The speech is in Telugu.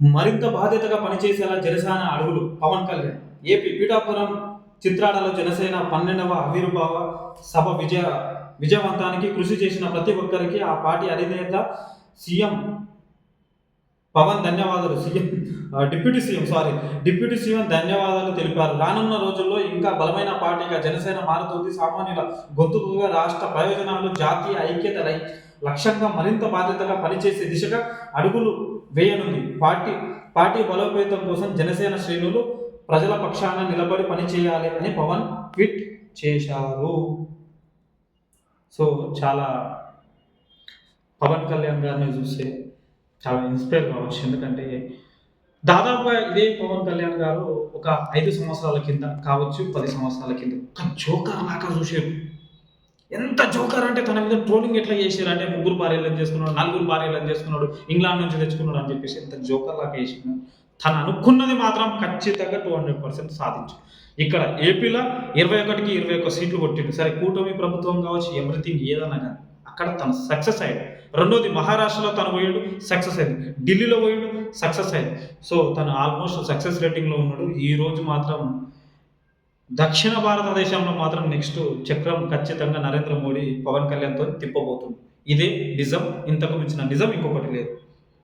మరింత బాధ్యతగా పనిచేసేలా జనసేన అడుగులు పవన్ కళ్యాణ్. ఏపీ పీఠాపురం చిత్రాలలో జనసేన పన్నెండవ ఆవిర్భావ సభ విజయ విజయవంతానికి కృషి చేసిన ప్రతి ఒక్కరికి ఆ పార్టీ అధినేత సీఎం పవన్ ధన్యవాదాలు. CM deputy CM sorry deputy CM ధన్యవాదాలు తెలిపారు. రానున్న రోజుల్లో ఇంకా బలమైన పార్టీగా జనసేన మారుతుంది. సామాన్యుల గొంతుకుగా రాష్ట్ర ప్రయోజనాలు జాతీయ ఐక్యత రై లక్ష్యంగా మరింత బాధ్యతగా పనిచేసే దిశగా అడుగులు వేయనుంది. పార్టీ పార్టీ బలోపేతం కోసం జనసేన శ్రేణులు ప్రజల పక్షాన నిలబడి పనిచేయాలి అని పవన్ ట్వీట్ చేశారు. సో చాలా పవన్ కళ్యాణ్ గారిని చూస్తే చాలా ఇన్స్పైర్ కావచ్చు. ఎందుకంటే దాదాపుగా ఇదే పవన్ కళ్యాణ్ గారు ఒక ఐదు సంవత్సరాల కింద కావచ్చు పది సంవత్సరాల కింద ఒక జోకర్ లాగా చూసారు ఎంత జోకర్ అంటే తన మీద ట్రోలింగ్ ఎట్లా చేసారు అంటే ముగ్గురు భార్యలను చేసుకున్నాడు నలుగురు భార్యలను చేసుకున్నాడు ఇంగ్లాండ్ నుంచి తెచ్చుకున్నాడు అని చెప్పేసి ఎంత జోకర్ లాగా చేసిన తను అనుకున్నది మాత్రం ఖచ్చితంగా టూ హండ్రెడ్ పర్సెంట్ సాధించు. ఇక్కడ ఏపీలో ఇరవై ఒకటికి ఇరవై ఒక్క సీట్లు కొట్టింది సరే కూటమి ప్రభుత్వం కావచ్చు ఎవ్రీథింగ్ ఏదన్నా కానీ అక్కడ తను సక్సెస్ అయ్యాడు. రెండోది మహారాష్ట్రలో తను పోయాడు సక్సెస్ అయింది. ఢిల్లీలో పోయాడు సక్సెస్ అయింది. సో తను ఆల్మోస్ట్ సక్సెస్ రేటింగ్లో ఉన్నాడు. ఈ రోజు మాత్రం దక్షిణ భారతదేశంలో మాత్రం నెక్స్ట్ చక్రం ఖచ్చితంగా నరేంద్ర మోడీ పవన్ కళ్యాణ్తో తిప్పబోతుంది. ఇదే నిజం. ఇంతకు మించిన నిజం ఇంకొకటి లేదు.